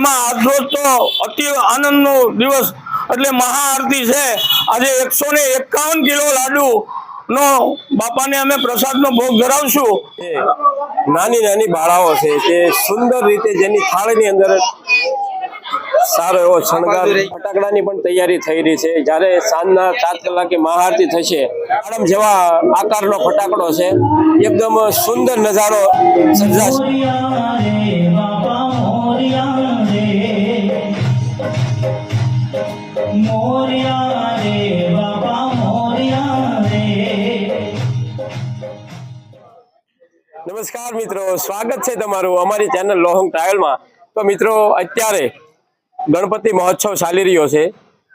એમાં આજરોજ તો અતિ આનંદનો દિવસ એટલે મહાઆરતી છે. આજે એકસો ને એકાવન કિલો લાડુ નો બાપાને અમે પ્રસાદનો ભોગ ધરાવશું. નાની નાની બાળાઓ છે તે સુંદર રીતે જેની થાળીની અંદર સારો એવો શણગાર ફટાકડાની પણ તૈયારી થઈ રહી છે. જ્યારે સાંજના સાત કલાકે મહાઆરતી થશે આડમ જેવા આકારનો ફટાકડો છે. એકદમ સુંદર નજારો સર્જાશે. નમસ્કાર મિત્રો, સ્વાગત છે તમારું અમારી ચેનલ લોહંગ ટ્રાવેલમાં તો મિત્રો, અત્યારે ગણપતિ મહોત્સવ ચાલી રહ્યો છે.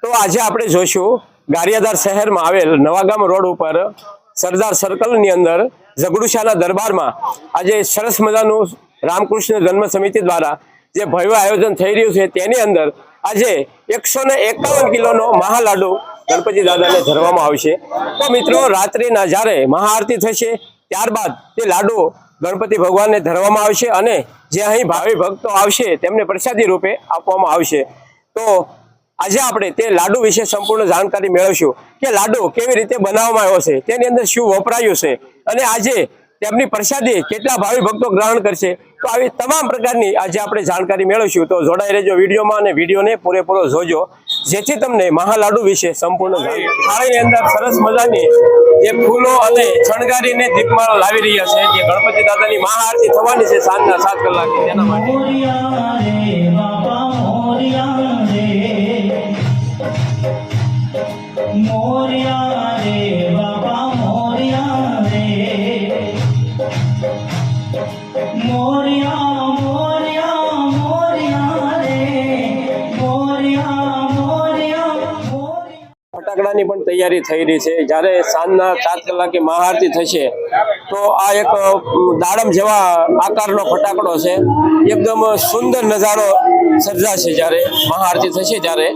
તો આજે આપણે જોઈશું, ગારિયાધાર શહેરમાં આવેલ નવાગામ રોડ ઉપર સરદાર સર્કલની અંદર ઝઘડુશાના દરબારમાં આજે સરસ મજાનું રામકૃષ્ણ જન્મ સમિતિ દ્વારા જે ભવ્ય આયોજન થઈ રહ્યું છે, તેની અંદર આજે એકસો ને એકાવન કિલોનો મહાલાડુ ગણપતિ દાદાને ધરવામાં આવશે. તો મિત્રો, રાત્રિના જ્યારે મહાઆરતી થશે, ત્યારબાદ તે લાડુ ગણપતિ ભગવાનને ધરવામાં આવશે અને જે અહીં ભાવિ ભક્તો આવશે તેમને પ્રસાદી રૂપે આપવામાં આવશે. તો આજે આપણે તે લાડુ વિશે સંપૂર્ણ જાણકારી મેળવશું કે લાડુ કેવી રીતે બનાવવામાં આવ્યો છે, તેની અંદર શું વપરાયું છે અને આજે તેમની પ્રસાદી કેટલા ભાવિ ભક્તો ગ્રહણ કરશે. તો આવી તમામ પ્રકારની આજે આપણે જાણકારી મેળવશું. તો જોડાઈ રહેજો વિડીયોમાં અને વિડીયોને પૂરેપૂરો જોજો. જેથી તમને મહાલાડુ વિશે સંપૂર્ણ થાળીની અંદર સરસ મજાની જે ફૂલો અને શણગારીને દીપમાળો લાવી રહ્યા છે, જે ગણપતિ દાદાની મહાઆરતી થવાની છે સાંજના સાત કલાકે. તેના માટે ફટાકડાની પણ તૈયારી થઈ રહી છે. જ્યારે સાંજના સાત કલાકે મહાઆરતી થશે, તો આ એક દાડમ જેવા આકારનો ફટાકડો છે. એકદમ સુંદર નજારો સર્જાશે જ્યારે મહાઆરતી થશે ત્યારે.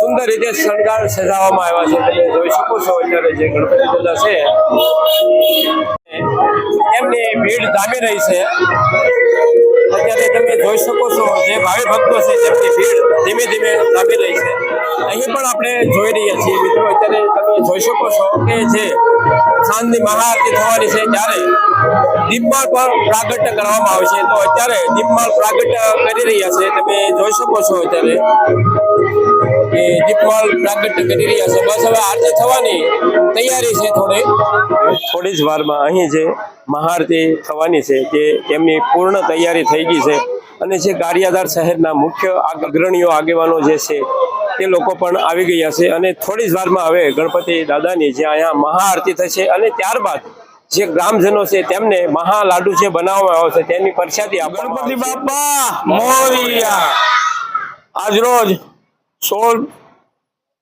સુંદર રીતે શણગાર સજાવવામાં આવ્યા છે. તમે જોઈ શકો છો અત્યારે જે ગણપતિ દાદા છે. એમની ભીડ જામી રહી છે. અત્યારે તમે જોઈ શકો છો જે ભાવિ ભક્તો છે તેમની ભીડ ધીમે ધીમે જામી રહી છે. અહીં પણ આપણે જોઈ રહ્યા છીએ મિત્રો, અત્યારે તમે જોઈ શકો છો કે જે સાંજની મહાઆરતી થવાની છે ત્યારે દીપમાળ પર પ્રાગટ્ય કરવામાં આવશે તો અત્યારે દીપમાળ પ્રાગટ્ય કરી રહ્યા છે. તમે જોઈ શકો છો અત્યારે કે દીપમાળ પ્રાગટ્ય કરી રહ્યા છે. બસ હવે આરતી થવાની તૈયારી છે થોડી. થોડી જ વારમાં અહીં જે મહાઆરતી થવાની છે તે તેમની પૂર્ણ તૈયારી થઈ ગઈ છે. અને જે ગારિયાદાર શહેરના મુખ્ય અગ્રણીઓ આગેવાનો જે છે, તે લોકો પણ આવી ગયા છે. અને થોડી જ વારમાં હવે ગણપતિ દાદાની જે અહીંયા મહાઆરતી થશે અને ત્યારબાદ જે ગ્રામજનો છે તેમને મહાલાડુ જે બનાવવામાં આવ્યો છે તેની પરસાદી ગણપતિ બાપા, મોરિયા. આજરોજ સોળ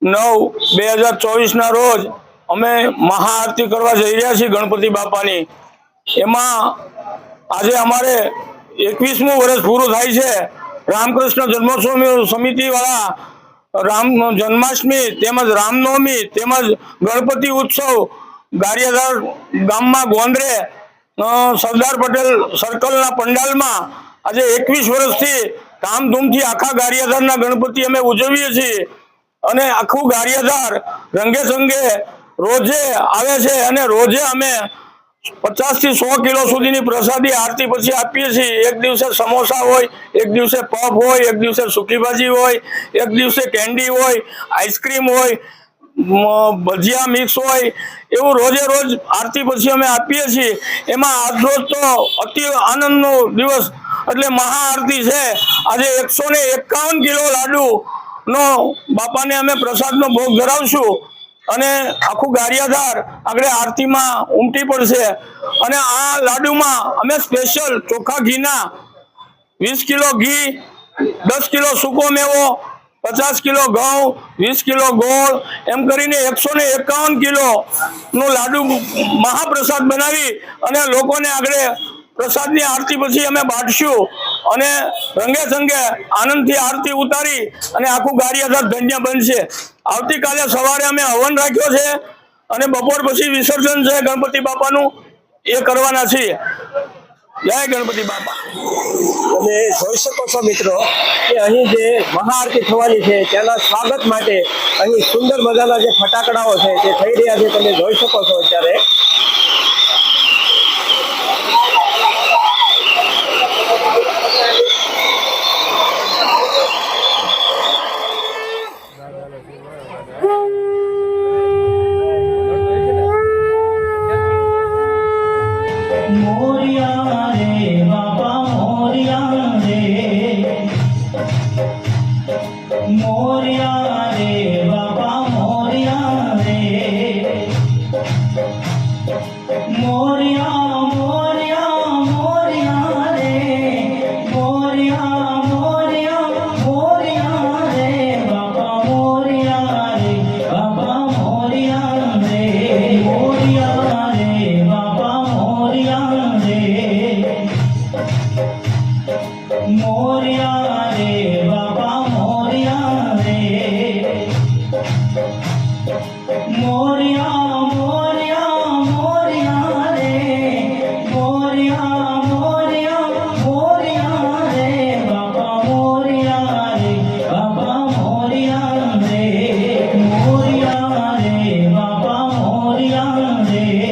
નવ બે હજાર ચોવીસના રોજ અમે મહાઆરતી કરવા જઈ રહ્યા છીએ ગણપતિ બાપાની. એમાં આજે અમારે એકવીસમું વર્ષ પૂરું થાય છે. રામકૃષ્ણ જન્મોત્સવ સમિતિવાળા રામ જન્માષ્ટમી તેમજ રામનવમી તેમજ ગણપતિ ઉત્સવ ગારિયાધાર ગામમાં ગોંદરે સરદાર પટેલ સર્કલના પંડાલમાં આજે એકવીસ વર્ષથી ધામધૂમથી આખા ગારિયાધારના ગણપતિ અમે ઉજવીએ છીએ. અને આખું ગારિયાધાર રંગે સંગે રોજે આવે છે અને રોજે અમે પચાસથી સો કિલો સુધીની પ્રસાદી આરતી પછી આપીએ છીએ. એક દિવસે સમોસા હોય, એક દિવસે પફ હોય, એક દિવસે સૂકી ભાજી હોય, એક દિવસે કેન્ડી હોય, આઈસ્ક્રીમ હોય ભજીયા મિક્સ હોય, એવું રોજે રોજ આરતી પછી અમે આપીએ છીએ. એમાં આજરોજ તો અતિ આનંદનો દિવસ, એટલે મહાઆરતી છે. આજે એકસો એકાવન કિલો લાડુ નો બાપાને અમે પ્રસાદનો ભોગ ધરાવશું. અને આખું ગારિયાધાર આગળ આરતીમાં ઉમટી પડશે. અને આ લાડુમાં અમે સ્પેશિયલ ચોખ્ખા ઘીના વીસ કિલો ઘી, દસ કિલો સૂકો મેવો, પચાસ કિલો ઘઉં, વીસ કિલો ગોળ, એમ કરીને એકસો ને એકાવન કિલો નું લાડુ મહાપ્રસાદ બનાવી અને લોકોને આગળ પ્રસાદની આરતી પછી અમે બાંટશું અને રંગે સંગે આનંદથી આરતી ઉતારી અને આખું ગારિયાધાર ધન્ય બનશે. આવતીકાલે સવારે અમે હવન રાખ્યો છે અને બપોર પછી વિસર્જન છે ગણપતિ બાપાનું. એ કરવાના છીએ. જય ગણપતિ બાપા. તમે જોઈ શકો છો મિત્રો કે અહીં જે મહાઆરતી થવાની છે, તેના સ્વાગત માટે અહીં સુંદર મજાના જે ફટાકડાઓ છે, તે થઈ રહ્યા છે, તમે જોઈ શકો છો અત્યારે. મોરિયા મોરિયા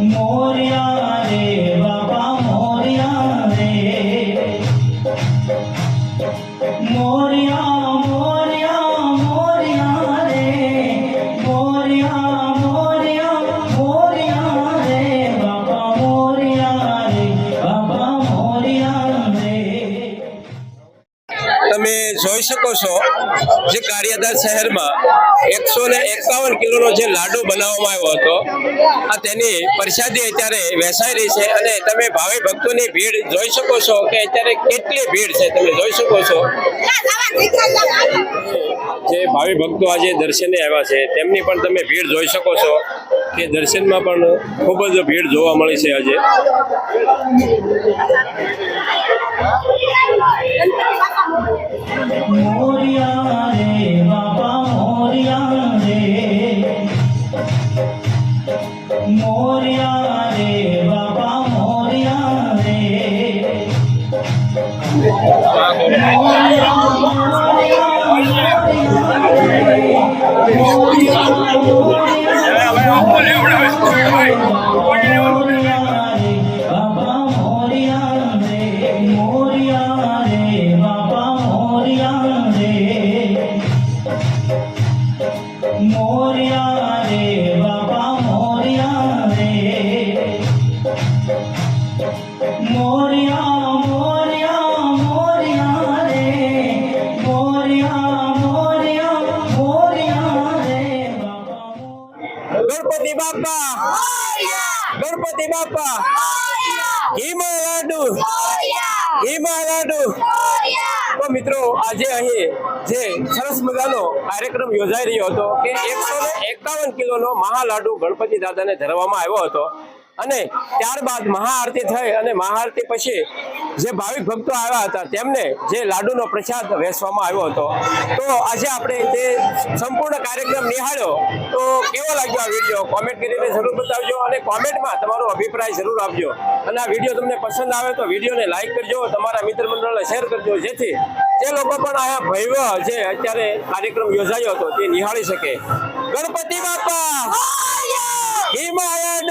મોરિયા રે બાપા મોર્યા રે. મોરિયા જોઈ શકો છો જે કાર્યદર શહેરમાં એકસો ને એકાવન કિલોનો જે લાડુ બનાવવામાં આવ્યો હતો, આ તેની પ્રસાદી અત્યારે વેચાઈ રહી છે અને તમે ભાવિ ભક્તોની ભીડ જોઈ શકો છો કે અત્યારે કેટલી ભીડ છે, તમે જોઈ શકો છો. જે ભાવિ ભક્તો આજે દર્શને આવ્યા છે, તેમની પણ તમે ભીડ જોઈ શકો છો કે દર્શનમાં પણ ખૂબ જ ભીડ જોવા મળી છે આજે. મોરિયા રે બાપા મોરિયા આજે અહીં જે સરસ મજાનો કાર્યક્રમ યોજાઈ રહ્યો હતો કે એકસો ને એકાવન કિલોનો મહાલાડુ ગણપતિ દાદાને ધરવામાં આવ્યો હતો. અને ત્યારબાદ મહાઆરતી થઈ અને મહાઆરતી પછી જે ભાવિક ભક્તો આવ્યા હતા તેમને જે લાડુનો પ્રસાદ વેચવામાં આવ્યો હતો. તો આજે આપણે તે સંપૂર્ણ કાર્યક્રમ નિહાળ્યો. તો કેવો લાગ્યો આ વીડિયો? કોમેન્ટ કરીને જરૂર બતાવજો અને કોમેન્ટમાં તમારો અભિપ્રાય જરૂર આપજો. અને આ વીડિયો તમને પસંદ આવે તો વિડીયોને લાઇક કરજો તમારા મિત્ર મંડળને શેર કરજો જેથી જે લોકો પણ આયા ભવ્ય જે અત્યારે કાર્યક્રમ યોજાયો હતો તે નિહાળી શકે. ગણપતિ બાપા! હિમાયડ